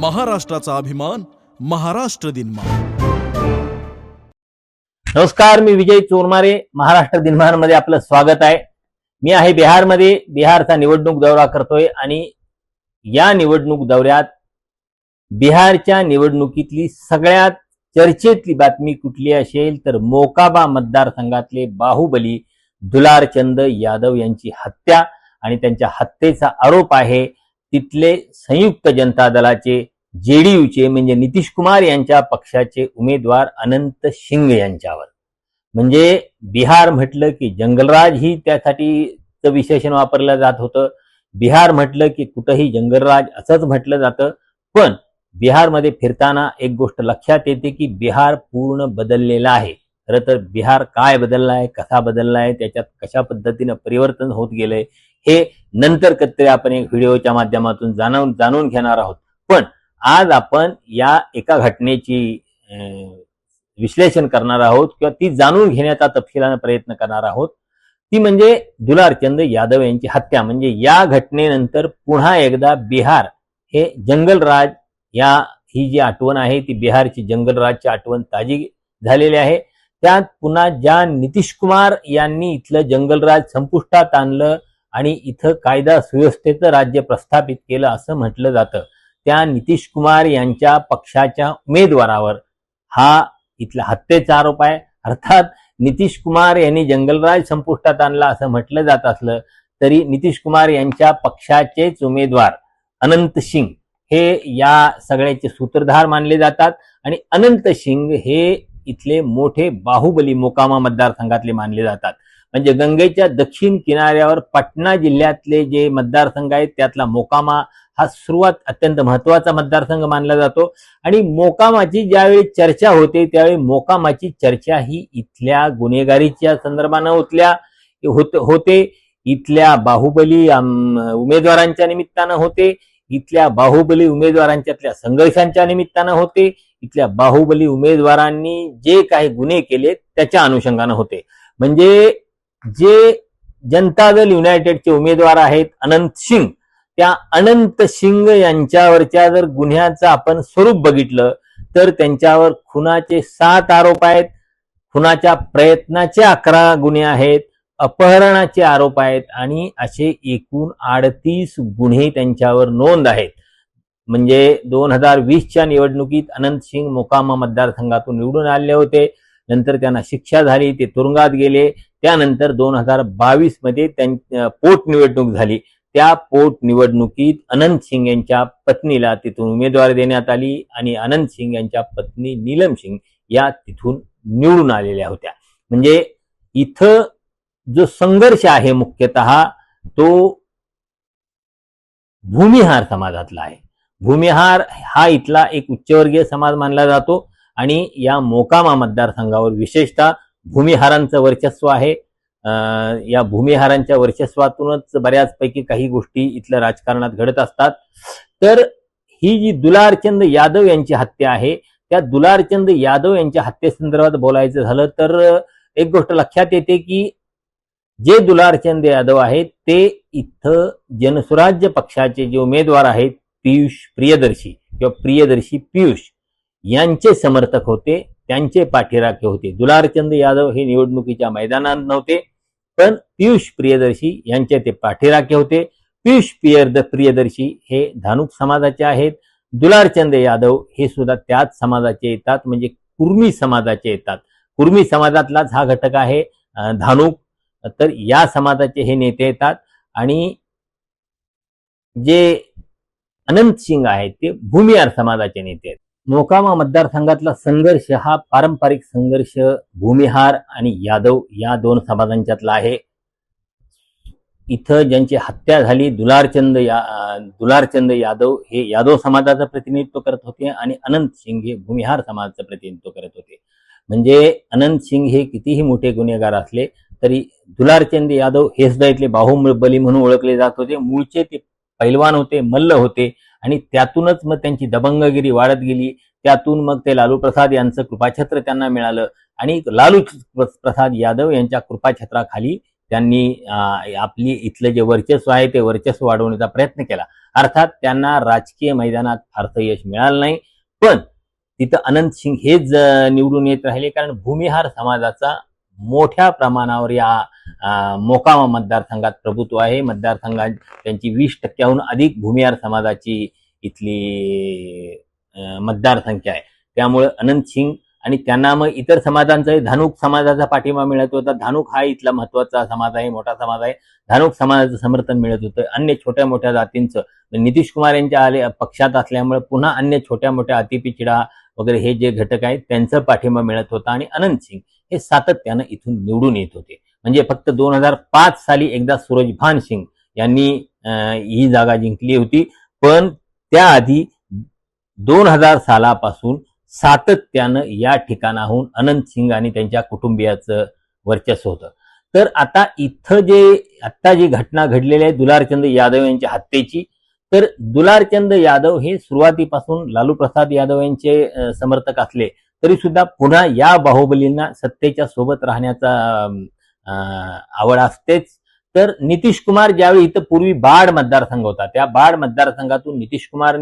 महाराष्ट्राचा अभिमान महाराष्ट्र दिनमान. नमस्कार मी विजय चोरमारे महाराष्ट्र दिनमानमध्ये आपलं स्वागत आहे. मी आहे बिहारमध्ये बिहारचा निवडणूक दौरा करतोय आणि या निवडणूक दौऱ्यात बिहारच्या निवडणुकीतली सगळ्यात चर्चेतली बातमी कुठली असेल तर मोकाबा मतदारसंघातले बाहुबली दुलारचंद यादव यांची हत्या आणि त्यांच्या हत्येचा आरोप आहे. तिथले संयुक्त जनता दलाचे जेडीयूचे म्हणजे नितीश कुमार यांच्या पक्षाचे उमेदवार अनंत सिंग यांच्यावर. म्हणजे बिहार म्हटलं की जंगलराज ही त्यासाठी विशेषण वापरलं जात होतं. बिहार म्हटलं की कुठंही जंगलराज असंच म्हटलं जातं. पण बिहारमध्ये फिरताना एक गोष्ट लक्षात येते की बिहार पूर्ण बदललेला आहे. खरं तर बिहार काय बदलला आहे कसा बदलला आहे त्याच्यात कशा पद्धतीनं परिवर्तन होत गेलंय हे नंतर कधीतरी आपण एक व्हिडिओच्या माध्यमातून जाणून जाणून घेणार आहोत. पण आज आपण या एका घटनेची अं, विश्लेषण करणार आहोत किंवा ती जाणून घेण्याचा तपशिलाने प्रयत्न करणार आहोत. ती म्हणजे दुलारचंद यादव यांची हत्या. म्हणजे या घटनेनंतर पुन्हा एकदा बिहार हे जंगलराज या ही जी आठवण आहे ती बिहारची जंगलराजची आठवण ताजी झालेली आहे. त्यात पुन्हा ज्या नितीश कुमार यांनी इथलं जंगलराज संपुष्टात आणलं आणि इथं कायदा सुव्यवस्थेचं राज्य प्रस्थापित केलं असं म्हटलं जातं. त्या नितीश कुमार यांच्या पक्षाच्या उमेदवारावर हा इथला हत्येचा आरोप आहे. अर्थात नितीश कुमार यांनी जंगलराज संपुष्टात आणला असं म्हटलं जात असलं तरी नितीश कुमार यांच्या पक्षाचेच उमेदवार अनंत सिंग हे या सगळ्याचे सूत्रधार मानले जातात आणि अनंत सिंग हे इथले मोठे बाहुबली मोकामा मतदारसंघातले मानले जातात. म्हणजे गंगेच्या दक्षिण किनाऱ्यावर पटना जिल्ह्यातले जे मतदारसंघ आहेत त्यातला मोकामा हा सुरुवात अत्यंत महत्त्वाचा मतदारसंघ मानला जातो. आणि मोकामाची ज्यावेळी चर्चा होते त्यावेळी मोकामाची चर्चा ही इथल्या गुन्हेगारीच्या संदर्भानं होतल्या होत होते. इथल्या बाहुबली उमेदवारांच्या निमित्तानं होते. इथल्या बाहुबली उमेदवारांच्यातल्या संघर्षांच्या निमित्तानं होते. इथल्या बाहुबली उमेदवारांनी जे काही गुन्हे केले त्याच्या अनुषंगानं होते. म्हणजे जे जनता दल युनायटेडचे उमेदवार आहेत अनंत सिंग त्या अनंत सिंग यांच्यावरच्या जर गुन्ह्याचं आपण स्वरूप बघितलं तर त्यांच्यावर खुनाचे सात आरोप आहेत. खुनाच्या प्रयत्नाचे अकरा गुन्हे आहेत अपहरणाचे आरोप आहेत आणि असे एकूण अडतीस गुन्हे त्यांच्यावर नोंद आहेत. म्हणजे दोन हजार वीसच्या निवडणुकीत अनंत सिंग मोकामा मतदारसंघातून निवडून आले होते. नंतर त्यांना शिक्षा झाली ते तुरुंगात गेले. त्यानंतर दोन हजार बावीसमध्ये त्यां पोटनिवडणूक झाली. त्या पोटनिवडणुकीत अनंत सिंग यांच्या पत्नीला तिथून उमेदवारी देण्यात आली आणि अनंत सिंग यांच्या पत्नी नीलम सिंग या तिथून निवडून आलेल्या होत्या. म्हणजे इथं जो संघर्ष आहे मुख्यतः तो भूमिहार समाजातला आहे. भूमिहार हा इथला एक उच्चवर्गीय समाज मानला जातो आणि या मोकामा मतदारसंघावर विशेषतः भूमिहारांचं वर्चस्व आहे. या भूमिहारांच्या वर्चस्वातूनच बऱ्याचपैकी काही गोष्टी इथल्या राजकारणात घडत असतात. तर ही जी दुलारचंद यादव यांची हत्या आहे त्या दुलारचंद यादव यांच्या हत्येसंदर्भात बोलायचं झालं तर एक गोष्ट लक्षात येते की जे दुलारचंद यादव आहेत ते इथं जनसुराज्य पक्षाचे जे उमेदवार आहेत पियुष प्रियदर्शी किंवा प्रियदर्शी पियुष यांचे समर्थक होते. त्यांचे पाठीराखे होते. दुलारचंद यादव हे निवडणुकीच्या मैदानात नव्हते पण पियुष प्रियदर्शी यांचे ते पाठीराखे होते. पियुष प्रियद प्रियदर्शी हे धानुक समाजाचे आहेत. दुलारचंद यादव हे सुद्धा त्याच समाजाचे येतात म्हणजे कुर्मी समाजाचे येतात. कुर्मी समाजातलाच हा घटक आहे धानुक. तर या समाजाचे हे नेते येतात आणि जे अनंत सिंग आहेत ते भूमिहार समाजाचे नेते आहेत. मोकामा मतदारसंघातला संघर्ष हा पारंपरिक संघर्ष भूमिहार आणि यादव या दोन समाजांच्यातला आहे. इथं ज्यांची हत्या झाली दुलारचंद या दुलारचंद यादव हे यादव समाजाचं प्रतिनिधित्व करत होते आणि अनंत सिंग हे भूमिहार समाजाचं प्रतिनिधित्व करत होते. म्हणजे अनंत सिंग हे कितीही मोठे गुन्हेगार असले तरी दुलारचंद यादव हे सुद्धा इथले बाहुबली म्हणून ओळखले जात होते. मूळचे ते पैलवान होते मल्ल होते. आणि त्यातूनच मग त्यांची दबंगगिरी वाढत गेली. त्यातून मग ते लालू प्रसाद यांचं कृपाछत्र त्यांना मिळालं. आणि लालू प्रसाद यादव यांच्या कृपाछत्राखाली त्यांनी आपली इथलं जे वर्चस्व आहे ते वर्चस्व वाढवण्याचा प्रयत्न केला. अर्थात त्यांना राजकीय मैदानात फारसं यश मिळालं नाही. पण तिथं अनंत सिंग हेच निवडून येत राहिले. कारण भूमिहार समाजाचा मोठ्या प्रमाणावर या मोकामा मतदारसंघात प्रभुत्व आहे. मतदारसंघात त्यांची वीस टक्क्याहून अधिक भूमिहार समाजाची इथली मतदारसंख्या आहे. त्यामुळे अनंत सिंग आणि त्यांना मग इतर समाजांचा धानुक समाजाचा पाठिंबा मिळत होता. धानुक हा इथला महत्त्वाचा समाज आहे मोठा समाज आहे. धानुक समाजाचं समर्थन मिळत होतं. अन्य छोट्या मोठ्या जातींचं. नितीश कुमार यांच्या आले पक्षात असल्यामुळे पुन्हा अन्य छोट्या मोठ्या अतिपिछडा वगैरे हे जे घटक आहेत त्यांचा पाठिंबा मिळत होता. आणि अनंत सिंग हे सातत्यानं इथून निवडून येत होते. म्हणजे फक्त दोन हजार पाच साली एकदा सूरजभान सिंग यांनी ही जागा जिंकली होती. पण त्याआधी दोन हजार सालापासून सातत्यानं या ठिकाणाहून अनंत सिंग आणि त्यांच्या कुटुंबियाचं वर्चस्व होतं. तर आता इथं जे आता जी घटना घडलेली आहे दुलारचंद यादव यांच्या हत्येची तर दुलारचंद यादव हे सुरुवातीपासून लालू प्रसाद यादव यांचे समर्थक असले तरी सुद्धा पुन्हा या बाहुबलींना सत्तेच्या सोबत राहण्याचा आवड असतेच. तर नितीश कुमार ज्यावेळी इथं पूर्वी बाड मतदारसंघ होता त्या बाड मतदारसंघातून नितीश कुमार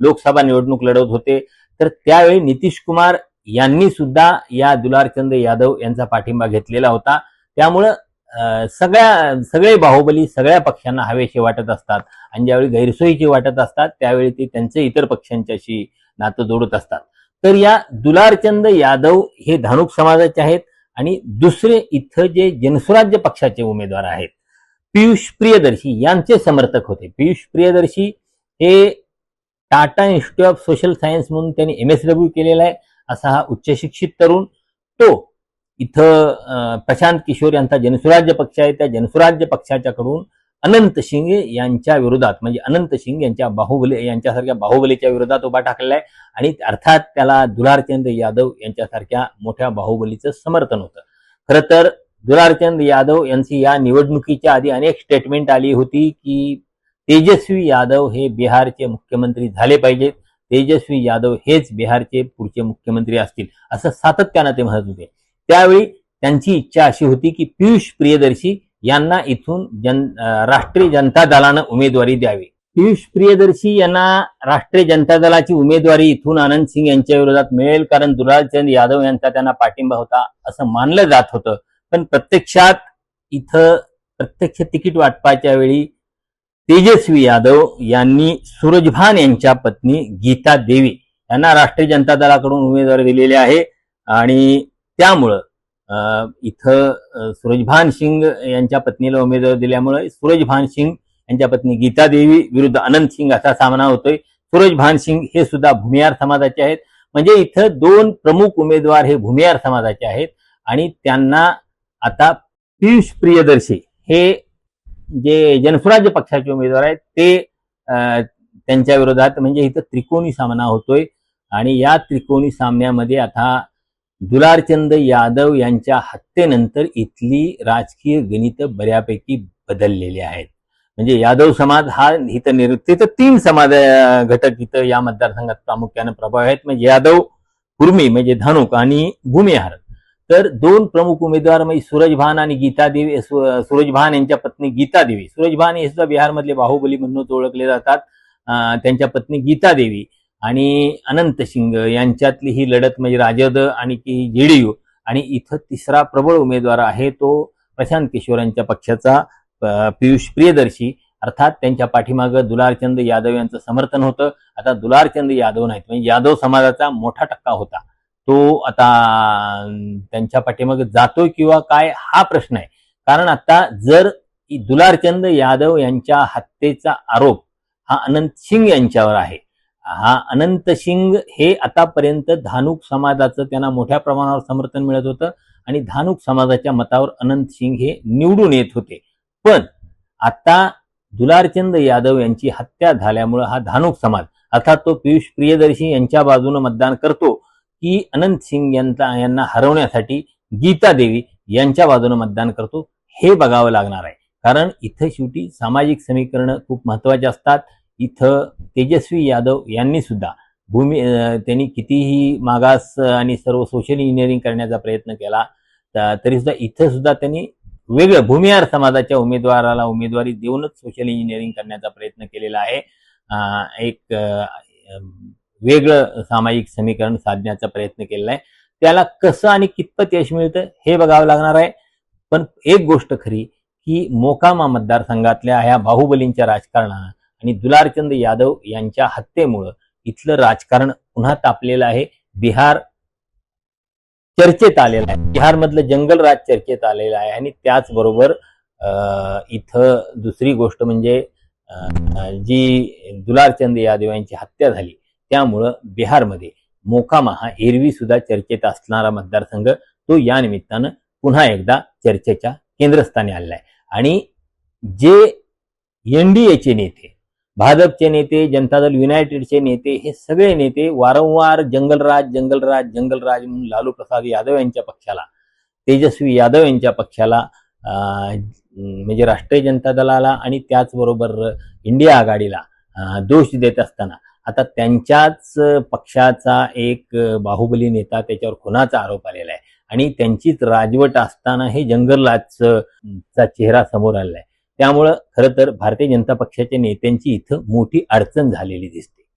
लोकसभा निवडणूक लढवत होते. तर त्यावेळी नितीश कुमार यांनी सुद्धा या दुलारचंद यादव यांचा पाठिंबा घेतलेला होता. त्यामुळं सगळ्या सगळे बाहुबली सगळ्या पक्षांना हवेशी वाटत असतात आणि ज्यावेळी गैरसोयीची वाटत असतात त्यावेळी ते त्यांचे इतर पक्षांच्याशी नातं जोडत असतात. तर या दुलारचंद यादव हे धानुक समाजाचे आहेत. आणि दुसरे इथं जे जनसुराज्य पक्षाचे उमेदवार आहेत पियुष प्रियदर्शी यांचे समर्थक होते. पियुष प्रियदर्शी हे Tata institute of social science म्हणून त्यांनी एम एस डब्ल्यू केलेला आहे असा हा उच्चशिक्षित तरुण. तो इथं प्रशांत किशोर यांचा जनसुराज्य पक्ष आहे. त्या जनसुराज्य पक्षाच्याकडून अनंत सिंग यांच्या विरोधात म्हणजे अनंत सिंग यांच्या बाहुबली यांच्यासारख्या बाहुबलीच्या विरोधात उभा टाकलेला आहे. आणि अर्थात त्याला दुलारचंद यादव यांच्यासारख्या मोठ्या बाहुबलीचं समर्थन होतं. खरं तर दुलारचंद यादव यांची या निवडणुकीच्या आधी अनेक स्टेटमेंट आली होती की तेजस्वी यादव हे बिहारचे मुख्यमंत्री झाले पाहिजेत. तेजस्वी यादव हेच बिहारचे पुढचे मुख्यमंत्री असतील असं सातत्यानं ते म्हणत होते. त्यावेळी त्यांची इच्छा अशी होती की पियुष प्रियदर्शी यांना इथून जन राष्ट्रीय जनता दलानं उमेदवारी द्यावी. पियुष प्रियदर्शी यांना राष्ट्रीय जनता दलाची उमेदवारी इथून आनंद सिंग यांच्या विरोधात मिळेल कारण दुरालचंद यादव यांचा त्यांना पाठिंबा होता असं मानलं जात होतं. पण प्रत्यक्षात इथं प्रत्यक्ष तिकीट वाटपाच्या वेळी तेजस्वी यादव यांनी सूरजभान यांच्या पत्नी गीता देवी यांना राष्ट्रीय जनता दलाकडून उमेदवारी दिलेली आहे. आणि त्यामुळं इथं सूरजभान सिंग यांच्या पत्नीला उमेदवार दिल्यामुळे सूरजभान सिंग यांच्या पत्नी गीता देवी विरुद्ध अनंत सिंग असा सामना होतोय. सूरजभान सिंग हे सुद्धा भूमिहार समाजाचे आहेत. म्हणजे इथं दोन प्रमुख उमेदवार हे भूमिहार समाजाचे आहेत. आणि त्यांना आता पियुष प्रियदर्शी हे जे जनसुराज्य पक्षाचे उमेदवार आहेत ते त्यांच्या विरोधात म्हणजे इथं त्रिकोणी सामना होतोय. आणि या त्रिकोणी सामन्यामध्ये आता दुलारचंद यादव यांच्या हत्येनंतर इथली राजकीय गणित बऱ्यापैकी बदललेली आहेत. म्हणजे यादव समाज हा इथं निर तिथं तीन समाज घटक इथं या मतदारसंघात प्रामुख्याने प्रभाव आहेत. म्हणजे यादव कुर्मी म्हणजे धानुक आणि भूमिहार. तर दोन प्रमुख उमेदवार म्हणजे सूरजभान आणि गीता देवी सूरजभान यांच्या पत्नी गीता देवी. सूरजभान हे सुद्धा बिहारमधले बाहुबली म्हणून ओळखले जातात. त्यांच्या पत्नी गीता देवी. आणि अनंत सिंग यांच्यातली ही लढत म्हणजे राजद आणि की जेडीयू आणि इथं तिसरा प्रबळ उमेदवार आहे तो प्रशांत किशोर यांच्या पक्षाचा पियुष प्रियदर्शी. अर्थात त्यांच्या पाठीमागं दुलारचंद यादव यांचं समर्थन होतं. आता दुलारचंद यादव नाहीत म्हणजे यादव समाजाचा मोठा टक्का होता. तो आता त्यांच्या पाठीमागे जातोय किंवा काय हा प्रश्न आहे. कारण आता जर दुलारचंद यादव यांच्या हत्येचा आरोप हा अनंत सिंग यांच्यावर आहे हा अनंत सिंग हे आतापर्यंत धानुक समाजाचं त्यांना मोठ्या प्रमाणावर समर्थन मिळत होतं आणि धानुक समाजाच्या मतावर अनंत सिंग हे निवडून येत होते. पण आता दुलारचंद यादव यांची हत्या झाल्यामुळं हा धानुक समाज अर्थात तो पियुष प्रियदर्शी यांच्या बाजूने मतदान करतो की अनंत सिंग यांचा यांना हरवण्यासाठी गीता देवी यांच्या बाजूने मतदान करतो हे बघावं लागणार आहे. कारण इथं शेवटी सामाजिक समीकरणं खूप महत्वाची असतात. इथं तेजस्वी यादव यांनी सुद्धा भूमी त्यांनी कितीही मागास आणि सर्व सोशल इंजिनिअरिंग करण्याचा प्रयत्न केला तरी सुद्धा इथं सुद्धा त्यांनी वेगळं भूमिहार समाजाच्या उमेदवाराला उमेदवारी देऊनच सोशल इंजिनिअरिंग करण्याचा प्रयत्न केलेला आहे. एक वेगळं सामाजिक समीकरण साधण्याचा प्रयत्न केलेला आहे. त्याला कसं आणि कितपत यश मिळतं हे बघावं लागणार आहे. पण एक गोष्ट खरी की मोकामा मतदारसंघातल्या ह्या बाहुबलींच्या राजकारणानं आणि दुलारचंद यादव यांच्या हत्येमुळं इथलं राजकारण पुन्हा तापलेलं आहे. बिहार चर्चेत आलेलं आहे. बिहारमधलं जंगल राज चर्चेत आलेलं आहे. आणि त्याचबरोबर अं, इथं दुसरी गोष्ट म्हणजे जी दुलारचंद यादव यांची हत्या झाली त्यामुळं बिहारमध्ये मोकामा हा एरवी सुद्धा चर्चेत असणारा मतदारसंघ तो या निमित्तानं पुन्हा एकदा चर्चेच्या केंद्रस्थानी आलेला आहे. आणि जे एनडीएचे नेते भाजपचे नेते जनता दल युनायटेडचे नेते हे सगळे नेते वारंवार जंगलराज जंगलराज जंगलराज म्हणून लालू प्रसाद यादव यांच्या पक्षाला तेजस्वी यादव यांच्या पक्षाला म्हणजे राष्ट्रीय जनता दलाला आणि त्याचबरोबर इंडिया आघाडीला दोष देत असताना. आता त्यांच्याच पक्षाचा एक बाहुबली नेता त्याच्यावर खुनाचा आरोप आलेला आहे. आणि त्यांचीच राजवट असताना हे जंगलराजचा चा चेहरा समोर आलेला आहे. त्यामुळं खरं तर भारतीय जनता पक्षाच्या नेत्यांची इथं मोठी अडचण झालेली दिसते.